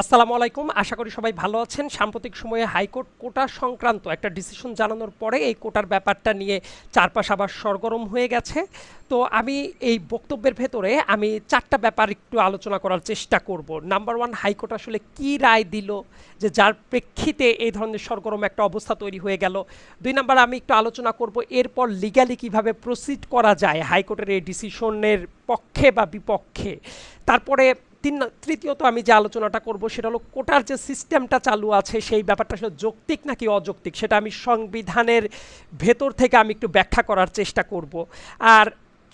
আসসালামু আলাইকুম। আশা করি সবাই ভালো আছেন। সাম্প্রতিক সময়ে হাইকোর্ট কোটা সংক্রান্ত একটা ডিসিশন জানানোর পরে এই কোটার ব্যাপারটা নিয়ে চারপাশ আবার সরগরম হয়ে গেছে। তো আমি এই বক্তব্যের ভেতরে আমি চারটা ব্যাপার একটু আলোচনা করার চেষ্টা করব। নাম্বার ওয়ান হাইকোর্ট আসলে কি রায় দিল যে যার প্রেক্ষিতে এই ধরনের সরগরম একটা অবস্থা তৈরি হয়ে গেল? দুই নাম্বার, আমি একটু আলোচনা করব এরপর লিগালি কীভাবে প্রসিড করা যায় হাইকোর্টের এই ডিসিশনের পক্ষে বা বিপক্ষে। তারপরে তিন তৃতীয়ত আমি যে আলোচনাটা করব সেটা হলো কোটার যে সিস্টেমটা চালু আছে, সেই ব্যাপারটা আসলে যৌক্তিক নাকি অযৌক্তিক সেটা আমি সংবিধানের ভেতর থেকে আমি একটু ব্যাখ্যা করার চেষ্টা করব। আর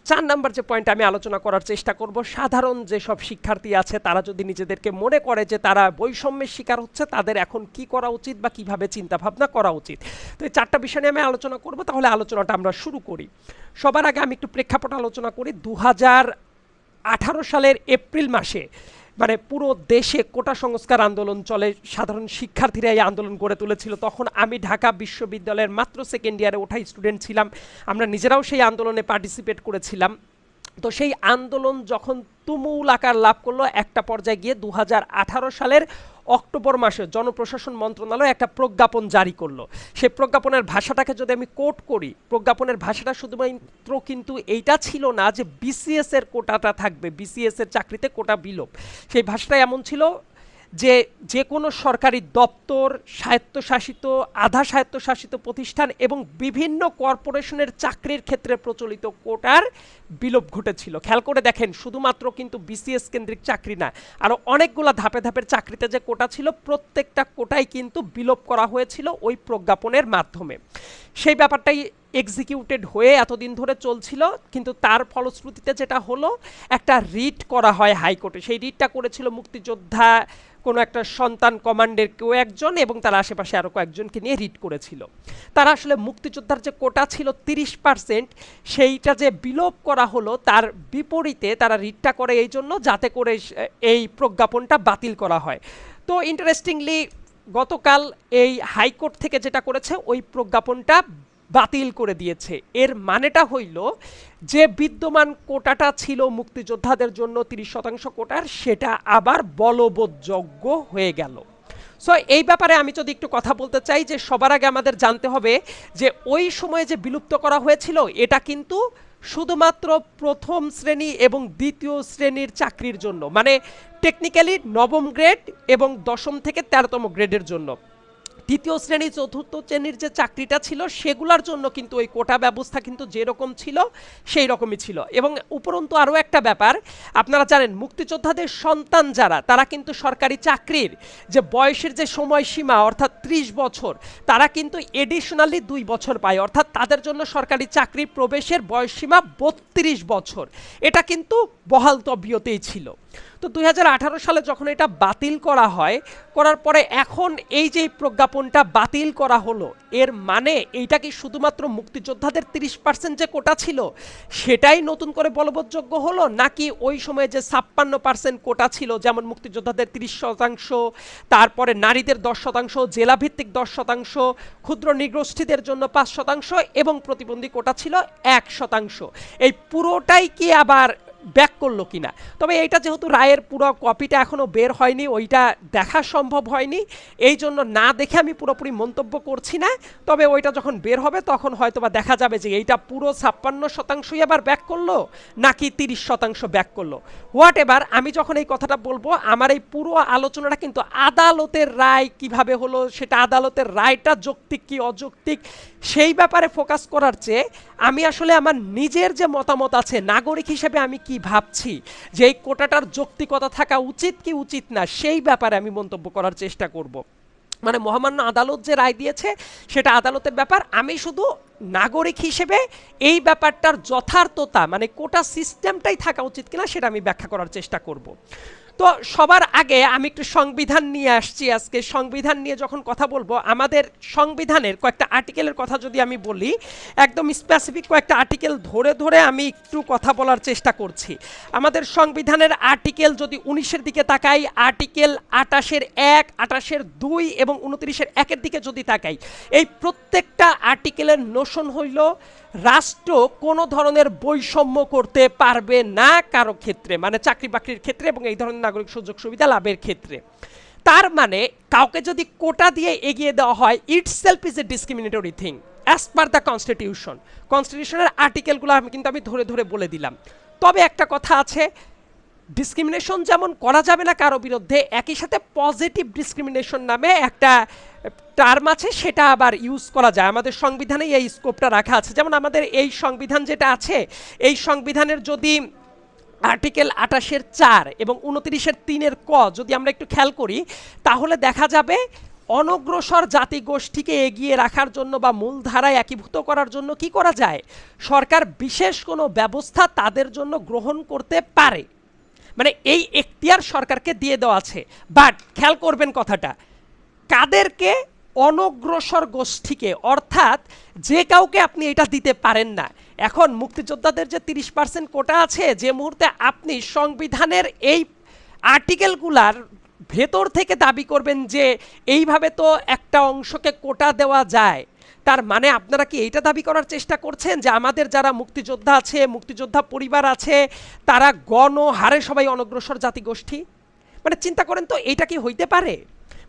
চার নাম্বার যে পয়েন্ট আমি আলোচনা করার চেষ্টা করব, সাধারণ যেসব শিক্ষার্থী আছে তারা যদি নিজেদেরকে মনে করে যে তারা বৈষম্যের শিকার হচ্ছে, তাদের এখন কি করা উচিত বা কীভাবে চিন্তা ভাবনা করা উচিত? তো এই চারটা বিষয় নিয়ে আমি আলোচনা করব, তাহলে আলোচনাটা আমরা শুরু করি। সবার আগে আমি একটু প্রেক্ষাপট আলোচনা করি। দু সালের এপ্রিল মাসে মানে পুরো দেশে কোটা সংস্কার আন্দোলন চলে, সাধারণ শিক্ষার্থীরা এই আন্দোলন গড়ে তুলেছিল। তখন আমি ঢাকা বিশ্ববিদ্যালয়ের মাত্র সেকেন্ড ইয়ারে ওঠাই স্টুডেন্ট ছিলাম। আমরা নিজেরাও সেই আন্দোলনে পার্টিসিপেট করেছিলাম। তো সেই আন্দোলন যখন তুমুল আকার লাভ করল, একটা পর্যায়ে গিয়ে দু হাজার আঠারো সালের অক্টোবর মাসে জনপ্রশাসন মন্ত্রণালয় একটা প্রজ্ঞাপন জারি করল। সেই প্রজ্ঞাপনের ভাষাটাকে যদি আমি কোট করি, প্রজ্ঞাপনের ভাষাটা শুধুমাত্র কিন্তু এইটা ছিল না যে বিসিএস এর কোটাটা থাকবে বিসিএস এর চাকরিতে কোটা বিলোপ। সেই ভাষাটা এমন ছিল যে যে কোনো সরকারি দপ্তর, স্বায়ত্তশাসিত, আধা স্বায়ত্তশাসিত প্রতিষ্ঠান এবং বিভিন্ন কর্পোরেশনের চাকরির ক্ষেত্রে প্রচলিত কোটার বিলোপ ঘটেছিল। খেয়াল করে দেখেন, শুধুমাত্র কিন্তু বিসিএস কেন্দ্রিক চাকরি না আরও অনেকগুলো ধাপে ধাপের চাকরিতে যে কোটা ছিল, প্রত্যেকটা কোটাই কিন্তু বিলোপ করা হয়েছিল ওই প্রজ্ঞাপনের মাধ্যমে। সেই ব্যাপারটাই এক্সিকিউটেড হয়ে এতদিন ধরে চলছিল, কিন্তু তার ফলশ্রুতিতে যেটা হলো, একটা রিট করা হয় হাইকোর্টে। সেই রিটটা করেছিল মুক্তিযোদ্ধা, কোনো একটা সন্তান কমান্ডের কেউ একজন এবং তার আশেপাশে আরও কয়েকজনকে নিয়ে রিট করেছিল। তারা আসলে মুক্তিযোদ্ধার যে কোটা ছিল তিরিশ পার্সেন্ট সেইটা যে বিলোপ করা হলো, তার বিপরীতে তারা রিটটা করে এই জন্য যাতে করে এই প্রজ্ঞাপনটা বাতিল করা হয়। তো ইন্টারেস্টিংলি গতকাল এই হাইকোর্ট থেকে যেটা করেছে, ওই প্রজ্ঞাপনটা বাতিল করে দিয়েছে। এর মানেটা হইল যে বিদ্যমান কোটাটা ছিল মুক্তিযোদ্ধাদের জন্য তিরিশ শতাংশ কোটার, সেটা আবার বলবৎযোগ্য হয়ে গেল। সো এই ব্যাপারে আমি যদি একটু কথা বলতে চাই যে সবার আগে আমাদের জানতে হবে যে ওই সময়ে যে বিলুপ্ত করা হয়েছিল, এটা কিন্তু শুধুমাত্র প্রথম শ্রেণি এবং দ্বিতীয় শ্রেণির চাকরির জন্য মানে টেকনিক্যালি নবম গ্রেড এবং দশম থেকে তেরোতম গ্রেডের জন্য। তৃতীয় শ্রেণি, চতুর্থ শ্রেণির যে চাকরিটা ছিল, সেগুলোর জন্য কিন্তু ওই কোটা ব্যবস্থা কিন্তু যেরকম ছিল সেই রকমই ছিল। এবং উপরন্তু আরও একটা ব্যাপার, আপনারা জানেন মুক্তিযোদ্ধাদের সন্তান যারা, তারা কিন্তু সরকারি চাকরির যে বয়সের যে সময়সীমা, অর্থাৎ ত্রিশ বছর, তারা কিন্তু এডিশনালি দুই বছর পায়। অর্থাৎ তাদের জন্য সরকারি চাকরি প্রবেশের বয়সসীমা বত্রিশ বছর। এটা কিন্তু বহাল তবিয়তেই ছিল। তো দু হাজার আঠারো সালে যখন এটা বাতিল করা হয়, করার পরে এখন এই যে প্রজ্ঞাপনটা বাতিল করা হলো, এর মানে এইটা কি শুধুমাত্র মুক্তিযোদ্ধাদের তিরিশ পার্সেন্ট যে কোটা ছিল, সেটাই নতুন করে বলবৎযোগ্য হলো? নাকি ওই সময়ে যে ছাপ্পান্ন পার্সেন্ট কোটা ছিল, যেমন মুক্তিযোদ্ধাদের তিরিশ শতাংশ, তারপরে নারীদের দশ শতাংশ, জেলাভিত্তিক দশ শতাংশ, ক্ষুদ্র নিগোষ্ঠীদের জন্য পাঁচ শতাংশ এবং প্রতিবন্ধী কোটা ছিল এক শতাংশ। এই পুরোটাই কি আবার ব্যাক করল কিনা। তবে এইটা যেহেতু রায়ের পুরো কপিটা এখনও বের হয়নি, ওইটা দেখা সম্ভব হয়নি। এই জন্য না দেখে আমি পুরোপুরি মন্তব্য করছি না। তবে ওইটা যখন বের হবে, তখন হয়তো বা দেখা যাবে যে এইটা পুরো ছাপ্পান্ন শতাংশই আবার ব্যাক করল, নাকি তিরিশ শতাংশ ব্যাক করল। হোয়াট এবার আমি যখন এই কথাটা বলব, আমার এই পুরো আলোচনাটা কিন্তু আদালতের রায় কীভাবে হলো, সেটা আদালতের রায়টা যৌক্তিক কি অযৌক্তিক, সেই ব্যাপারে ফোকাস করার চেয়ে আমি আসলে আমার নিজের যে মতামত আছে, নাগরিক হিসেবে আমি কি ভাবছি? যে এই কোটাটার যৌক্তিকতা থাকা উচিত কি উচিত না, সেই ব্যাপারে আমি মন্তব্য করার চেষ্টা করব। মানে মহামান্য আদালত যে রায় দিয়েছে, সেটা আদালতের ব্যাপার। আমি শুধু নাগরিক হিসেবে এই ব্যাপারটার যথার্থতা মানে কোটা সিস্টেমটাই থাকা উচিত কিনা, সেটা আমি ব্যাখ্যা করার চেষ্টা করব। তো সবার আগে আমি একটু সংবিধান নিয়ে আসছি আজকে। সংবিধান নিয়ে যখন কথা বলব, আমাদের সংবিধানের কয়েকটা আর্টিকেলের কথা যদি আমি বলি, একদম স্পেসিফিক কয়েকটা আর্টিকেল ধরে ধরে আমি একটু কথা বলার চেষ্টা করছি। আমাদের সংবিধানের আর্টিকেল যদি উনিশের দিকে তাকাই, আর্টিকেল আটাশের এক আটাশের দুই এবং উনত্রিশের একের দিকে যদি তাকাই, এই প্রত্যেকটা আর্টিকেলের নোশন হইল রাষ্ট্র কোনো ধরনের বৈষম্য করতে পারবে না কারও ক্ষেত্রে মানে চাকরি বাকরির ক্ষেত্রে এবং এই ধরনের নাগরিক সুযোগ সুবিধা লাভের ক্ষেত্রে। তার মানে কাউকে যদি কোটা দিয়ে এগিয়ে দেওয়া হয় itself is a discriminatory thing as per the constitution কনস্টিটিউশনের আর্টিকেলগুলো আমি কিন্তু আমি ধরে ধরে বলে দিলাম। তবে একটা কথা আছে ডিসক্রিমিনেশন যেমন করা যাবে না কারও বিরুদ্ধে, একই সাথে পজিটিভ ডিসক্রিমিনেশন নামে একটা টার্ম আছে, সেটা আবার ইউজ করা যায়। আমাদের সংবিধানে এই স্কোপটা রাখা আছে। যেমন আমাদের এই সংবিধান যেটা আছে, এই সংবিধানের যদি আর্টিকেল আটাশের চার এবং উনত্রিশের তিনের ক যদি আমরা একটু খেয়াল করি, তাহলে দেখা যাবে অনগ্রসর জাতিগোষ্ঠীকে এগিয়ে রাখার জন্য বা মূলধারায় একীভূত করার জন্য কি করা যায়? সরকার বিশেষ কোনো ব্যবস্থা তাদের জন্য গ্রহণ করতে পারে। মানে এই এখতিয়ার সরকারকে দিয়ে দেওয়া আছে। বাট খেয়াল করবেন কথাটা। কাদেরকে অনগ্রসর গোষ্ঠীকে, অর্থাৎ যে কাউকে আপনি এটা দিতে পারেন না, এখন মুক্তিযোদ্ধাদের যে তিরিশ পার্সেন্ট কোটা আছে, যে মুহূর্তে আপনি সংবিধানের এই আর্টিকেলগুলার ভেতর থেকে দাবি করবেন যে এইভাবে তো একটা অংশকে কোটা দেওয়া যায় তার মানে আপনারা কি এইটা দাবি করার চেষ্টা করছেন যে আমাদের যারা মুক্তিযোদ্ধা আছে, মুক্তিযোদ্ধা পরিবার আছে, তারা গণহারে সবাই অনগ্রসর জাতিগোষ্ঠী? মানে চিন্তা করেন তো, এইটা কি হইতে পারে?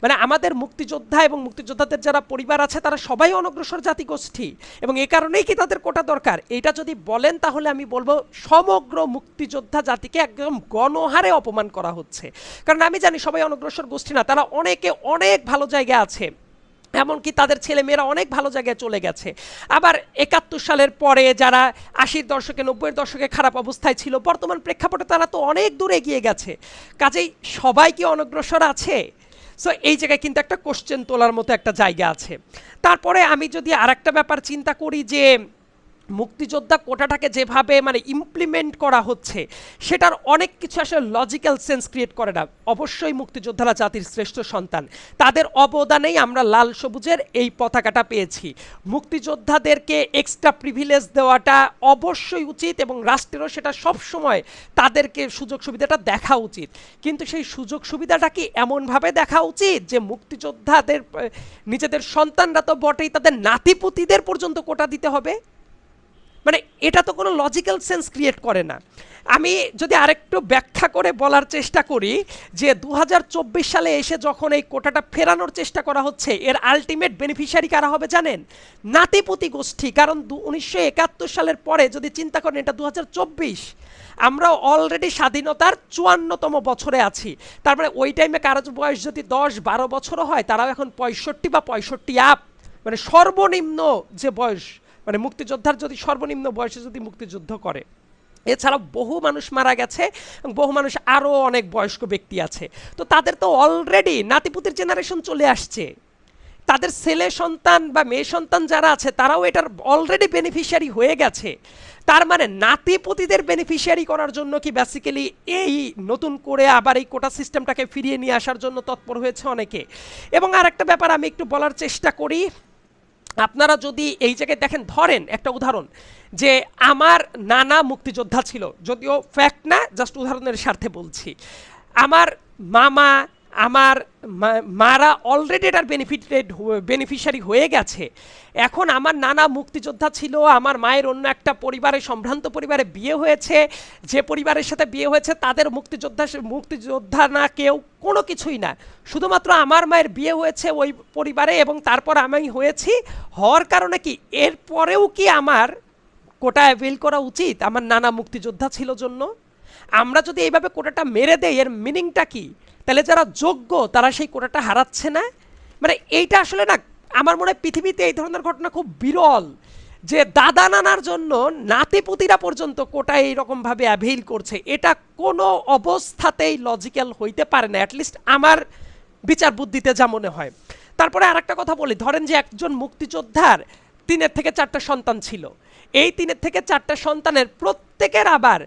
মানে আমাদের মুক্তিযোদ্ধা এবং মুক্তিযোদ্ধাদের যারা পরিবার আছে, তারা সবাই অনগ্রসর জাতিগোষ্ঠী এবং এই কারণেই কি তাদের কোটা দরকার? এটা যদি বলেন তাহলে আমি বলব সমগ্র মুক্তিযোদ্ধা জাতিকে একদম গণহারে অপমান করা হচ্ছে। কারণ আমি জানি সবাই অনগ্রসর গোষ্ঠী না, তারা অনেকে অনেক ভালো জায়গায় আছে। এমনকি তাদের ছেলে মেয়েরা অনেক ভালো জায়গায় চলে গেছে। আবার একাত্তর সালের পরে যারা আশির দশকে, নব্বইয়ের দশকে খারাপ অবস্থায় ছিল, বর্তমান প্রেক্ষাপটে তারা তো অনেক দূরে এগিয়ে গেছে। কাজেই সবাই কি অনগ্রসর আছে? সো এই জায়গায় কিন্তু একটা কোশ্চেন তোলার মতো একটা জায়গা আছে। তারপরে আমি যদি আরেকটা ব্যাপার চিন্তা করি যে মুক্তিযোদ্ধা কোটাটাকে যেভাবে মানে ইমপ্লিমেন্ট করা হচ্ছে, সেটার অনেক কিছু আসলে লজিক্যাল সেন্স ক্রিয়েট করে না। অবশ্যই মুক্তিযোদ্ধারা জাতির শ্রেষ্ঠ সন্তান। তাদের অবদানেই আমরা লাল সবুজের এই পতাকাটা পেয়েছি। মুক্তিযোদ্ধাদেরকে এক্সট্রা প্রিভিলেজ দেওয়াটা অবশ্যই উচিত এবং রাষ্ট্রেরও সেটা সব সময় তাদেরকে সুযোগ সুবিধাটা দেখা উচিত। কিন্তু সেই সুযোগ সুবিধাটা কি এমনভাবে দেখা উচিত যে মুক্তিযোদ্ধাদের নিজেদের সন্তানরা তো বটেই তাদের নাতিপুতিদের পর্যন্ত কোটা দিতে হবে? মানে এটা তো কোনো লজিক্যাল সেন্স ক্রিয়েট করে না। আমি যদি আরেকটু ব্যাখ্যা করে বলার চেষ্টা করি যে দু হাজার চব্বিশ সালে এসে যখন এই কোটাটা ফেরানোর চেষ্টা করা হচ্ছে, এর আলটিমেট বেনিফিশিয়ারি কারা হবে জানেন? নাতিপুতি গোষ্ঠী। কারণ উনিশশো একাত্তর সালের পরে যদি চিন্তা করেন, এটা দু হাজার চব্বিশ। আমরা অলরেডি স্বাধীনতার চুয়ান্নতম বছরে আছি। তারপরে ওই টাইমে কারও বয়স যদি দশ, বারো বছরও হয়, তারাও এখন পঁয়ষট্টি বা পঁয়ষট্টি আপ মানে সর্বনিম্ন যে বয়স মানে মুক্তিযোদ্ধার যদি সর্বনিম্ন বয়সে যদি মুক্তিযুদ্ধ করে। এছাড়াও বহু মানুষ মারা গেছে বহু মানুষ আরও অনেক বয়স্ক ব্যক্তি আছে। তো তাদের তো অলরেডি নাতিপুতির জেনারেশন চলে আসছে। তাদের ছেলে সন্তান বা মেয়ে সন্তান যারা আছে, তারাও এটার অলরেডি বেনিফিশিয়ারি হয়ে গেছে। তার মানে নাতিপুতিদের বেনিফিশিয়ারি করার জন্য কি বেসিক্যালি এই নতুন করে আবার এই কোটা সিস্টেমটাকে ফিরিয়ে নিয়ে আসার জন্য তৎপর হয়েছে অনেকে। এবং আর একটা ব্যাপার আমি একটু বলার চেষ্টা করি আপনারা যদি এই জায়গায় দেখেন, ধরেন একটা উদাহরণ যে আমার নানা মুক্তিযোদ্ধা ছিল, যদিও ফ্যাক্ট না জাস্ট উদাহরণের স্বার্থে বলছি। আমার মামা আমার মারা অলরেডি এটার বেনিফিটেড বেনিফিশিয়ারি হয়ে গেছে। এখন আমার নানা মুক্তিযোদ্ধা ছিল, আমার মায়ের অন্য একটা পরিবারে, সম্ভ্রান্ত পরিবারে বিয়ে হয়েছে। যে পরিবারের সাথে বিয়ে হয়েছে, তাদের মুক্তিযোদ্ধা মুক্তিযোদ্ধা না কেউ কোনো কিছুই না। শুধুমাত্র আমার মায়ের বিয়ে হয়েছে ওই পরিবারে এবং তারপর আমি হয়েছি। হওয়ার কারণে কি? এরপরেও কি আমার কোটা অ্যাভেল করা উচিত? আমার নানা মুক্তিযোদ্ধা ছিল জন্য? আমরা যদি এইভাবে কোটাটা মেরে দেই, এর মিনিংটা কি? তাহলে যারা যোগ্য, তারা সেই কোটাটা হারাচ্ছে না? মানে এইটা আসলে না, আমার মনে হয় পৃথিবীতে এই ধরনের ঘটনা খুব বিরল যে দাদা নানার জন্য নাতিপুতিরা পর্যন্ত কোটা এইরকমভাবে অ্যাভেইল করছে। এটা কোনো অবস্থাতেই লজিক্যাল হইতে পারে না অ্যাটলিস্ট আমার বিচার বুদ্ধিতে যা মনে হয়। তারপরে আরেকটা কথা বলি, ধরেন যে একজন মুক্তিযোদ্ধার তিনের থেকে চারটা সন্তান ছিল। এই তিনের থেকে চারটা সন্তানের প্রত্যেকের আবার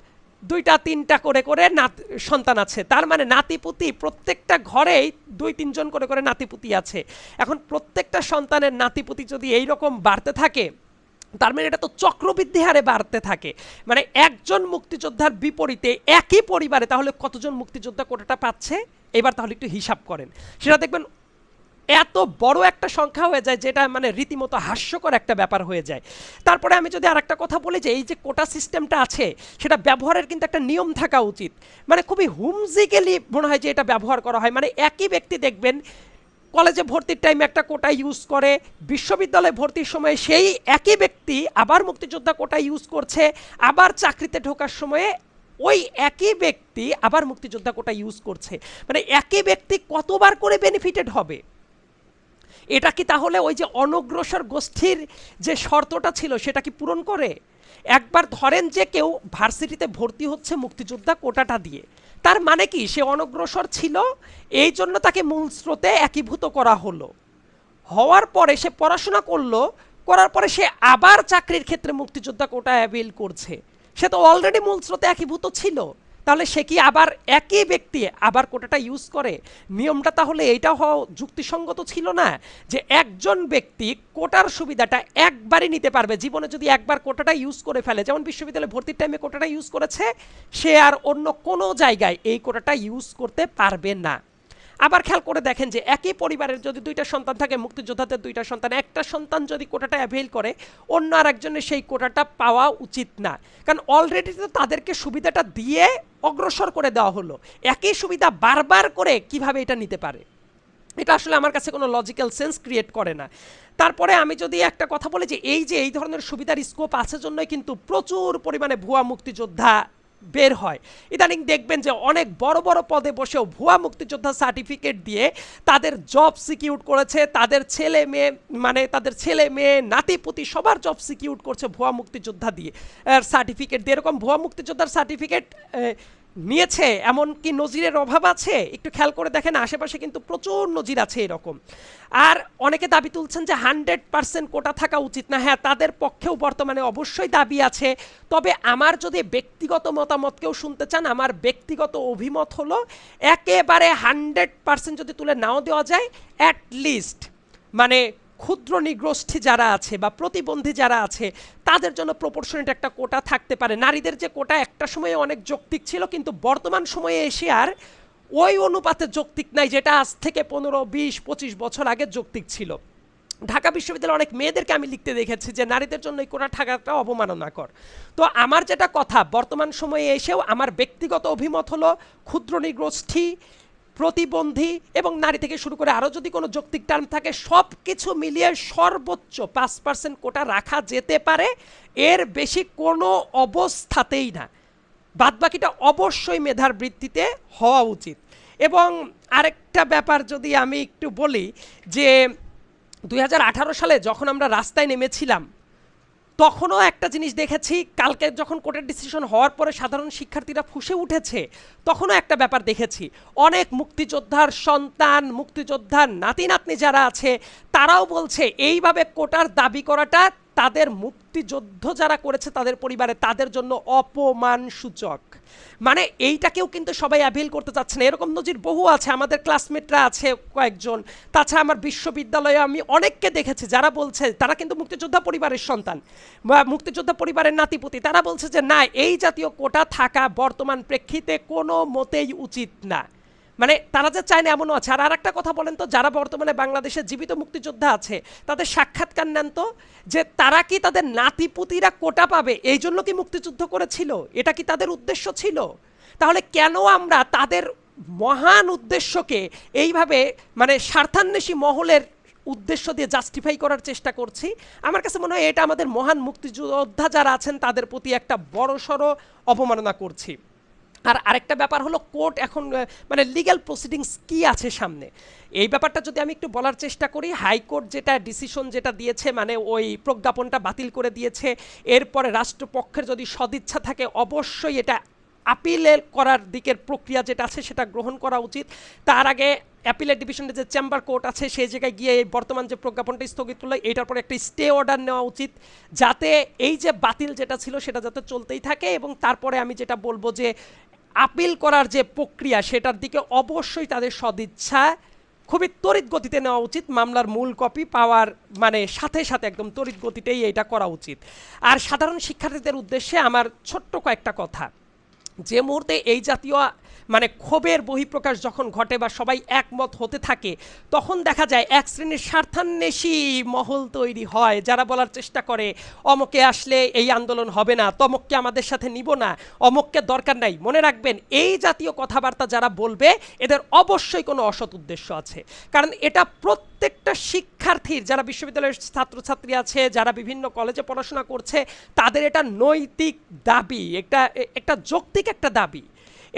দুইটা, তিনটা করে করে নাত, সন্তান আছে। তার মানে নাতিপুতি প্রত্যেকটা ঘরেই দুই, তিনজন করে করে নাতিপুতি আছে। এখন প্রত্যেকটা সন্তানের নাতিপুতি যদি এই রকম বাড়তে থাকে, তার মানে এটা তো চক্রবৃদ্ধি হারে বাড়তে থাকে। মানে একজন মুক্তিযোদ্ধার বিপরীতে একই পরিবারে তাহলে কতজন মুক্তিযোদ্ধা কোটাটা পাচ্ছে? এবার তাহলে একটু হিসাব করেন। সেটা দেখবেন এত বড় একটা সংখ্যা হয়ে যায় যেটা মানে রীতিমতো হাস্যকর একটা ব্যাপার হয়ে যায়। তারপরে আমি যদি আর একটা কথা বলি যে এই যে কোটা সিস্টেমটা আছে, সেটা ব্যবহারের কিন্তু একটা নিয়ম থাকা উচিত। মানে খুবই হুমজিক্যালি মনে হয় যে এটা ব্যবহার করা হয়। মানে একই ব্যক্তি দেখবেন, কলেজে ভর্তির টাইমে একটা কোটা ইউজ করে, বিশ্ববিদ্যালয়ে ভর্তির সময় সেই একই ব্যক্তি আবার মুক্তিযোদ্ধা কোটা ইউজ করছে, আবার চাকরিতে ঢোকার সময়ে ওই একই ব্যক্তি আবার মুক্তিযোদ্ধা কোটা ইউজ করছে। মানে একই ব্যক্তি কতবার করে বেনিফিটেড হবে? এটা কি তাহলে ওই যে অনগ্রসর গোষ্ঠীর যে শর্তটা ছিল সেটা কি পূরণ করে? একবার ধরেন যে কেউ ভার্সিটিতে ভর্তি হচ্ছে মুক্তিযোদ্ধা কোটাটা দিয়ে, তার মানে কি সে অনগ্রসর ছিল? এই জন্য তাকে মূল স্রোতে একীভূত করা হলো। হওয়ার পরে সে পড়াশোনা করল, করার পরে সে আবার চাকরির ক্ষেত্রে মুক্তিযোদ্ধা কোটা অ্যাভেল করছে। সে তো অলরেডি মূল স্রোতে একীভূত ছিল। তাহলে সে কি আবার একই ব্যক্তি আবার কোটাটা ইউজ করে? নিয়মটা তাহলে এইটা হওয়া যুক্তিসঙ্গত ছিল না? যে একজন ব্যক্তি কোটার সুবিধাটা একবারই নিতে পারবে। জীবনে যদি একবার কোটাটা ইউজ করে ফেলে, যেমন বিশ্ববিদ্যালয়ে ভর্তির টাইমে কোটাটা ইউজ করেছে, সে আর অন্য কোনো জায়গায় এই কোটাটা ইউজ করতে পারবে না। আবার খেয়াল করে দেখেন যে একই পরিবারের যদি দুইটা সন্তান থাকে, মুক্তিযোদ্ধাদের দুইটা সন্তান, একটা সন্তান যদি কোটাটা অ্যাভেল করে, অন্য আর একজনের সেই কোটাটা পাওয়া উচিত না। কারণ অলরেডি তো তাদেরকে সুবিধাটা দিয়ে অগ্রসর করে দেওয়া হলো। একই সুবিধা বারবার করে কীভাবে এটা নিতে পারে? এটা আসলে আমার কাছে কোনো লজিক্যাল সেন্স ক্রিয়েট করে না। তারপরে আমি যদি একটা কথা বলি যে এই যে এই ধরনের সুবিধার স্কোপ আছে জন্যই কিন্তু প্রচুর পরিমাণে ভুয়া মুক্তিযোদ্ধা বের হয়। ইদানিং দেখবেন যে অনেক বড় বড় পদে বসেও ভুয়া মুক্তিযোদ্ধা সার্টিফিকেট দিয়ে তাদের জব সিকিউর করেছে, তাদের ছেলে মেয়ে মানে তাদের ছেলে মেয়ে নাতিপুতি সবার জব সিকিউর করছে ভুয়া মুক্তিযোদ্ধা দিয়ে। সার্টিফিকেট দিয়ে, এরকম ভুয়া মুক্তিযোদ্ধার সার্টিফিকেট নিয়েছে, এমন কি নজিরের অভাব আছে? একটু খেয়াল করে দেখেন, আশেপাশে কিন্তু প্রচুর নজির আছে এরকম। আর অনেকে দাবি তুলছেন যে হান্ড্রেড পার্সেন্ট কোটা থাকা উচিত না। হ্যাঁ তাদের পক্ষেও বর্তমানে অবশ্যই দাবি আছে। তবে আমার যদি ব্যক্তিগত মতামতকেও শুনতে চান, আমার ব্যক্তিগত অভিমত হলো, একেবারে হান্ড্রেড পার্সেন্ট যদি তুলে নাও দেওয়া যায় অ্যাট লিস্ট মানে ক্ষুদ্র নিগ্রষ্ঠী যারা আছে বা প্রতিবন্ধী যারা আছে, তাদের জন্য প্রপোর্শনেট একটা কোটা থাকতে পারে। নারীদের যে কোটা একটা সময়ে অনেক যৌক্তিক ছিল, কিন্তু বর্তমান সময়ে এসে আর ওই অনুপাতে যৌক্তিক নাই, যেটা আজ থেকে পনেরো, বিশ, পঁচিশ বছর আগে যৌক্তিক ছিল। ঢাকা বিশ্ববিদ্যালয়ে অনেক মেয়েদেরকে আমি লিখতে দেখেছি যে নারীদের জন্য এই কোটা থাকাটা অবমাননাকর। তো আমার যেটা কথা, বর্তমান সময়ে এসেও আমার ব্যক্তিগত অভিমত হলো ক্ষুদ্র নিগোষ্ঠী প্রতিবন্ধী এবং নারী থেকে শুরু করে আরও যদি কোনো যৌক্তিক টার্ম থাকে সব কিছু মিলিয়ে সর্বোচ্চ পাঁচ পার্সেন্ট কোটা রাখা যেতে পারে। এর বেশি কোনো অবস্থাতেই না। বাদবাকিটা অবশ্যই মেধার বৃত্তিতে হওয়া উচিত। এবং আরেকটা ব্যাপার যদি আমি একটু বলি যে দু হাজার আঠারো সালে যখন আমরা রাস্তায় নেমেছিলাম তখনও একটা জিনিস দেখেছি, কালকে যখন কোর্টের ডিসিশন হওয়ার পরে সাধারণ শিক্ষার্থীরা ফুসে উঠেছে, তখনও একটা ব্যাপার দেখেছি। অনেক মুক্তিযোদ্ধার সন্তান, মুক্তিযোদ্ধার নাতি নাতনি যারা আছে, তারাও বলছে, এইভাবে কোটার দাবি করাটা তাদের মুক্তিযুদ্ধ যারা করেছে তাদের পরিবারে তাদের জন্য অপমান সূচক মানে এইটাকেও কিন্তু সবাই অ্যাভিল করতে চাচ্ছে না। এরকম নজির বহু আছে, আমাদের ক্লাসমেটরা আছে কয়েকজন। তাছাড়া আমার বিশ্ববিদ্যালয়ে আমি অনেককে দেখেছি, যারা বলছে, তারা কিন্তু মুক্তিযোদ্ধা পরিবারের সন্তান বা মুক্তিযোদ্ধা পরিবারের নাতিপুতি। তারা বলছে যে, না, এই জাতীয় কোটা থাকা বর্তমান প্রেক্ষিতে কোনো মতেই উচিত না। মানে তারা যে চায় না এমনও আছে। আর আরেকটা কথা বলেন তো, যারা বর্তমানে বাংলাদেশে জীবিত মুক্তিযোদ্ধা আছে, তাদের সাক্ষাৎকার নেন তো? যে তারা কি তাদের নাতিপুতিরা কোটা পাবে? এই জন্য কি মুক্তিযুদ্ধ করেছিল? এটা কি তাদের উদ্দেশ্য ছিল? তাহলে কেন আমরা তাদের মহান উদ্দেশ্যকে এইভাবে মানে স্বার্থান্বেষী মহলের উদ্দেশ্য দিয়ে জাস্টিফাই করার চেষ্টা করছি? আমার কাছে মনে হয় এটা আমাদের মহান মুক্তিযোদ্ধা যারা আছেন, তাদের প্রতি একটা বড়সড় অবমাননা করছি। আর আরেকটা ব্যাপার হলো কোর্ট এখন মানে লিগ্যাল প্রসিডিংস কি আছে সামনে? এই ব্যাপারটা যদি আমি একটু বলার চেষ্টা করি হাইকোর্ট যেটা ডিসিশন যেটা দিয়েছে মানে ওই প্রজ্ঞাপনটা বাতিল করে দিয়েছে, এরপরে রাষ্ট্রপক্ষের যদি সদিচ্ছা থাকে, অবশ্যই এটা আপিলের করার দিকের প্রক্রিয়া যেটা আছে সেটা গ্রহণ করা উচিত। তার আগে অ্যাপিলের ডিভিশনের যে চেম্বার কোর্ট আছে, সেই জায়গায় গিয়ে এই বর্তমান যে প্রজ্ঞাপনটা স্থগিত করল এটার পরে একটা স্টে অর্ডার নেওয়া উচিত, যাতে এই যে বাতিল যেটা ছিল সেটা যাতে চলতেই থাকে এবং তারপরে আমি যেটা বলব যে আপিল করার যে প্রক্রিয়া, সেটার দিকে অবশ্যই তাদের সদিচ্ছা। খুবই তড়িৎ গতিতে নেওয়া উচিত, মামলার মূল কপি পাওয়ার মানে সাথে সাথে একদম তড়িৎ গতিতেই এটা করা উচিত। আর সাধারণ শিক্ষার্থীদের উদ্দেশ্যে আমার ছোট্ট কয়েকটা কথা। যে মুহূর্তে এই জাতীয় মানে ক্ষোভের বহিঃপ্রকাশ যখন ঘটে বা সবাই একমত হতে থাকে, তখন দেখা যায় এক শ্রেণির স্বার্থান্বেষী মহল তৈরি হয়, যারা বলার চেষ্টা করে, অমকে আসলে এই আন্দোলন হবে না, তমককে আমাদের সাথে নিব না, অমককে দরকার নাই। মনে রাখবেন, এই জাতীয় কথাবার্তা যারা বলবে, এদের অবশ্যই কোনো অসৎ উদ্দেশ্য আছে। কারণ এটা প্রত্যেকটা শিক্ষার্থীর, যারা বিশ্ববিদ্যালয়ের ছাত্রছাত্রী আছে, যারা বিভিন্ন কলেজে পড়াশোনা করছে, তাদের এটা নৈতিক দাবি, একটা একটা যৌক্তিক একটা দাবি।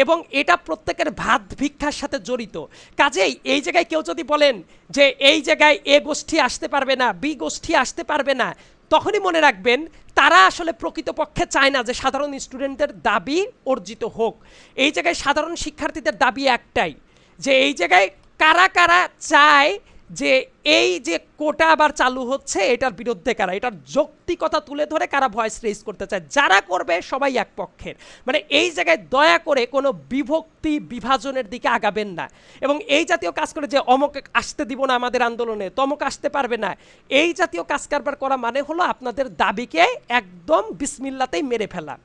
এবং এটা প্রত্যেকের ভাত ভিক্ষার সাথে জড়িত। কাজেই এই জায়গায় কেউ যদি বলেন যে এই জায়গায় এ গোষ্ঠী আসতে পারবে না, বি গোষ্ঠী আসতে পারবে না, তখনই মনে রাখবেন তারা আসলে প্রকৃতপক্ষে চায় না যে সাধারণ স্টুডেন্টদের দাবি অর্জিত হোক। এই জায়গায় সাধারণ শিক্ষার্থীদের দাবি একটাই যে এই জায়গায় কারা কারা চায় যে এই যে কোটা আবার চালু হচ্ছে, এটার বিরুদ্ধে কারা? এটার যৌক্তিকতা তুলে ধরে কারা ভয়েস রেজ করতে চায়? যারা করবে, সবাই এক পক্ষের। মানে এই জায়গায় দয়া করে কোনো বিভক্তি, বিভাজনের দিকে আগাবেন না। এবং এই জাতীয় কাজ করে যে অমক আসতে দিব না আমাদের আন্দোলনে, তমক আসতে পারবে না, এই জাতীয় কাজ কারবার করা মানে হলো আপনাদের দাবিকে একদম বিসমিল্লাতেই মেরে ফেলা।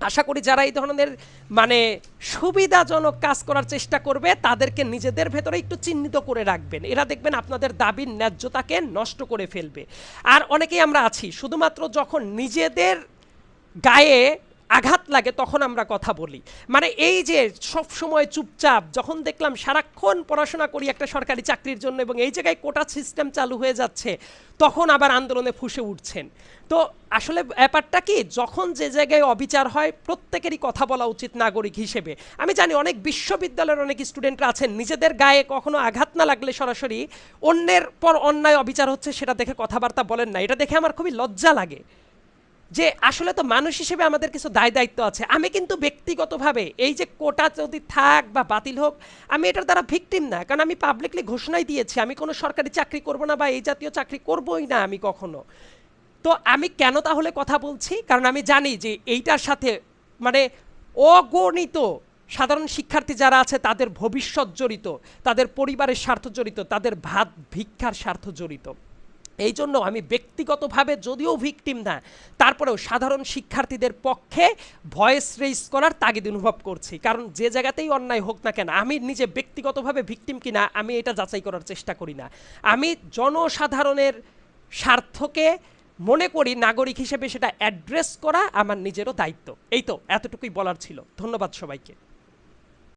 আশা করি যারা এই ধরনের মানে সুবিধাজনক কাজ করার চেষ্টা করবে, তাদেরকে নিজেদের ভেতরে একটু চিহ্নিত করে রাখবেন। এরা দেখবেন আপনাদের দাবির ন্যায্যতাকে নষ্ট করে ফেলবে। আর অনেকেই আমরা আছি, শুধুমাত্র যখন নিজেদের গায়ে আঘাত লাগে, তখন আমরা কথা বলি। মানে এই যে সব সময় চুপচাপ, যখন দেখলাম সারাক্ষণ পড়াশোনা করি একটা সরকারি চাকরির জন্য এবং এই জায়গায় কোটা সিস্টেম চালু হয়ে যাচ্ছে, তখন আবার আন্দোলনে ফুসে উঠছেন। তো আসলে ব্যাপারটা কি, যখন যে জায়গায় অবিচার হয়, প্রত্যেকেরই কথা বলা উচিত নাগরিক হিসেবে। আমি জানি অনেক বিশ্ববিদ্যালয়ের অনেক স্টুডেন্টরা আছেন, নিজেদের গায়ে কখনো আঘাত না লাগলে সরাসরি অন্যের পর অন্যায় অবিচার হচ্ছে, সেটা দেখে কথাবার্তা বলেন না। এটা দেখে আমার খুবই লজ্জা লাগে। যে আসলে তো মানুষ হিসেবে আমাদের কিছু দায় দায়িত্ব আছে। আমি কিন্তু ব্যক্তিগতভাবে এই যে কোটা যদি থাক বা বাতিল হোক, আমি এটার দ্বারা ভিকটিম না। কারণ আমি পাবলিকলি ঘোষণাই দিয়েছি, আমি কোনো সরকারি চাকরি করব না বা এই জাতীয় চাকরি করবই না আমি কখনো। তো আমি কেন তাহলে কথা বলছি? কারণ আমি জানি যে এইটার সাথে মানে অগণিত সাধারণ শিক্ষার্থী যারা আছে, তাদের ভবিষ্যৎ জড়িত, তাদের পরিবারের স্বার্থ জড়িত, তাদের ভাত ভিক্ষার স্বার্থ জড়িত। এই জন্য আমি ব্যক্তিগতভাবে যদিও ভিকটিম না, তারপরেও সাধারণ শিক্ষার্থীদের পক্ষে ভয়েস রেইজ করার তাগিদ অনুভব করছি। কারণ যে জায়গাতেই অন্যায় হোক না কেন, আমি নিজে ব্যক্তিগতভাবে ভিকটিম কিনা, আমি এটা যাচাই করার চেষ্টা করি না। আমি জনসাধারণের স্বার্থকে মনে করি, নাগরিক হিসেবে সেটা অ্যাড্রেস করা আমার নিজেরও দায়িত্ব। এই তো, এতটুকুই বলার ছিল। ধন্যবাদ সবাইকে।